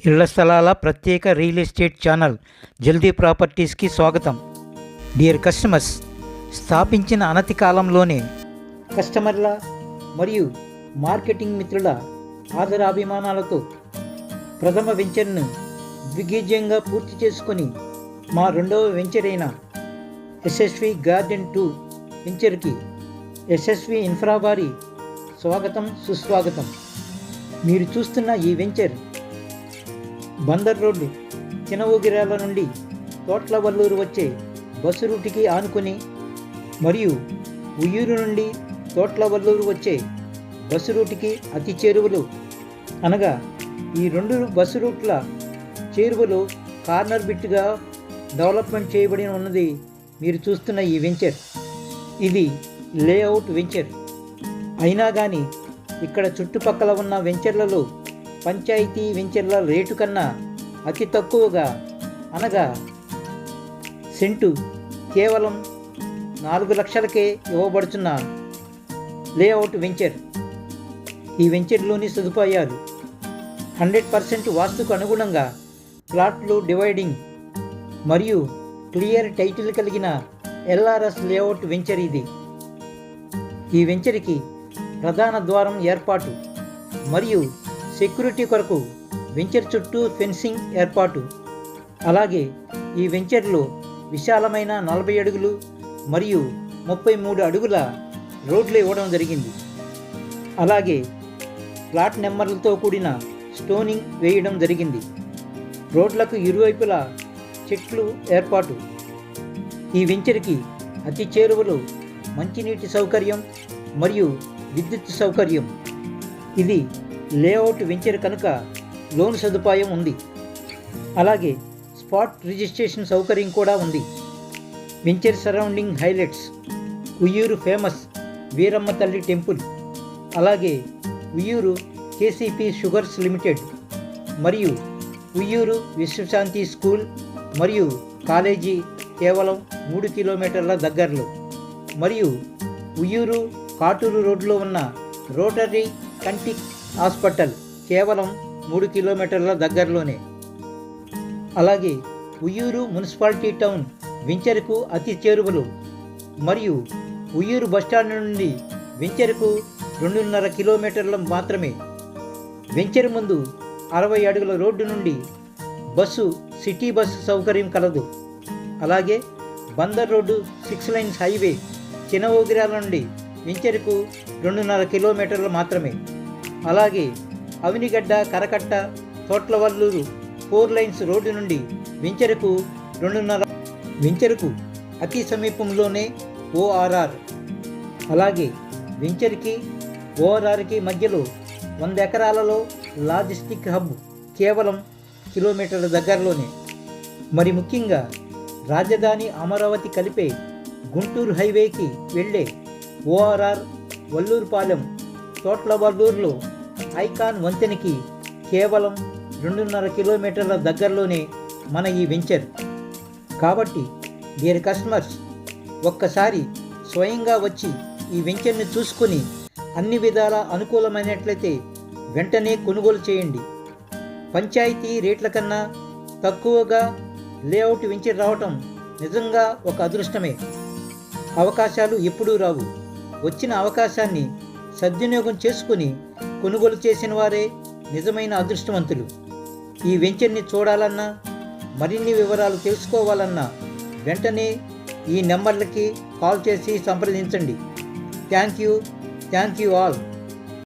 ఇళ్ళ స్థలాల ప్రత్యేక రియల్ ఎస్టేట్ ఛానల్ జల్దీ ప్రాపర్టీస్కి స్వాగతం. డియర్ కస్టమర్స్ స్థాపించిన అనతి కాలంలోనే కస్టమర్ల మరియు మార్కెటింగ్ మిత్రుల ఆదరాభిమానాలతో ప్రథమ వెంచర్ను దిగ్విజయంగా పూర్తి చేసుకొని మా రెండవ వెంచర్ అయిన ఎస్ఎస్వి గార్డెన్ టూ వెంచర్కి ఎస్ఎస్వి ఇన్ఫ్రా వారి స్వాగతం సుస్వాగతం. మీరు చూస్తున్న ఈ వెంచర్ బందర్ రోడ్డు చినవోగిరాల నుండి తోట్లవల్లూరు వచ్చే బస్సు రూటుకి ఆనుకుని మరియు ఉయ్యూరు నుండి తోట్లవల్లూరు వచ్చే బస్సు రూటుకి అతి చేరువలు అనగా ఈ రెండు బస్సు రూట్ల చేరువలు కార్నర్ బిట్గా డెవలప్మెంట్ చేయబడి ఉన్నది మీరు చూస్తున్న ఈ వెంచర్. ఇది లేఅవుట్ వెంచర్. అయినా కానీ ఇక్కడ చుట్టుపక్కల ఉన్న వెంచర్లలో పంచాయతీ వెంచర్ల రేటు కన్నా అతి తక్కువగా అనగా సెంటు కేవలం నాలుగు లక్షలకే ఇవ్వబడుతున్న లేఅవుట్ వెంచర్. ఈ వెంచర్లోని సదుపాయాలు హండ్రెడ్ పర్సెంట్ వాస్తుకు అనుగుణంగా ప్లాట్లు డివైడింగ్ మరియు క్లియర్ టైటిల్ కలిగిన ఎల్ఆర్ఎస్ లేఅవుట్ వెంచర్ ఇది. ఈ వెంచర్కి ప్రధాన ద్వారం ఏర్పాటు మరియు సెక్యూరిటీ కొరకు వెంచర్ చుట్టూ ఫెన్సింగ్ ఏర్పాటు. అలాగే ఈ వెంచర్లో విశాలమైన నలభై అడుగులు మరియు ముప్పై మూడు అడుగుల రోడ్లు ఇవ్వడం జరిగింది. అలాగే ప్లాట్ నెంబర్లతో కూడిన స్టోనింగ్ వేయడం జరిగింది. రోడ్లకు ఇరువైపులా చెట్లు ఏర్పాటు. ఈ వెంచర్కి అతి చేరువలో మంచినీటి సౌకర్యం మరియు విద్యుత్ సౌకర్యం. ఇది లేఅవుట్ వెంచర్ కనుక లోన్ సదుపాయం ఉంది. అలాగే స్పాట్ రిజిస్ట్రేషన్ సౌకర్యం కూడా ఉంది. Venture surrounding highlights Uyyuru famous Veeramma తల్లి టెంపుల్ అలాగే ఉయ్యూరు కేసీపీ షుగర్స్ లిమిటెడ్ మరియు ఉయ్యూరు విశ్వశాంతి స్కూల్ మరియు కాలేజీ కేవలం మూడు కిలోమీటర్ల దగ్గరలో మరియు ఉయ్యూరు కాటూరు రోడ్లో ఉన్న రోటరీ కంటి హాస్పిటల్ కేవలం మూడు కిలోమీటర్ల దగ్గరలోనే. అలాగే ఉయ్యూరు మున్సిపాలిటీ టౌన్ వెంచర్కు అతి చేరువలు మరియు ఉయ్యూరు బస్టాండ్ నుండి వెంచరుకు రెండున్నర కిలోమీటర్ల మాత్రమే. వెంచర్ ముందు అరవై అడుగుల రోడ్డు నుండి బస్సు సిటీ బస్సు సౌకర్యం కలదు. అలాగే Bandar road six lines highway Chinavogirala నుండి వెంచర్కు రెండున్నర కిలోమీటర్లు మాత్రమే. అలాగే అవినిగడ్డ కరకట్ట తోట్లవల్లూరు ఫోర్ లైన్స్ రోడ్డు నుండి వెంచర్కు రెండున్నర వెంచర్కు అతి సమీపంలోనే ఓఆర్ఆర్ అలాగే వెంచర్కి ఓఆర్ఆర్కి మధ్యలో వంద ఎకరాలలో లాజిస్టిక్ హబ్ కేవలం కిలోమీటర్ల దగ్గరలోనే. మరి ముఖ్యంగా రాజధాని అమరావతి కలిపే గుంటూరు హైవేకి వెళ్ళే ఓఆర్ఆర్ వల్లూరుపాలెం తోట్ల వల్లూరులో ఐకాన్ వంతెనకి కేవలం రెండున్నర కిలోమీటర్ల దగ్గరలోనే మన ఈ వెంచర్. కాబట్టి డియర్ కస్టమర్స్ ఒక్కసారి స్వయంగా వచ్చి ఈ వెంచర్ని చూసుకుని అన్ని విధాల అనుకూలమైనట్లయితే వెంటనే కొనుగోలు చేయండి. పంచాయతీ రేట్ల కన్నా తక్కువగా లేఅవుట్ వెంచర్ రావటం నిజంగా ఒక అదృష్టమే. అవకాశాలు ఎప్పుడూ రావు. వచ్చిన అవకాశాన్ని సద్వినియోగం చేసుకుని కొనుగోలు చేసిన వారే నిజమైన అదృష్టవంతులు. ఈ వెంచర్ని చూడాలన్నా మరిన్ని వివరాలు తెలుసుకోవాలన్నా వెంటనే ఈ నెంబర్లకి కాల్ చేసి సంప్రదించండి. Thank you. Thank you all.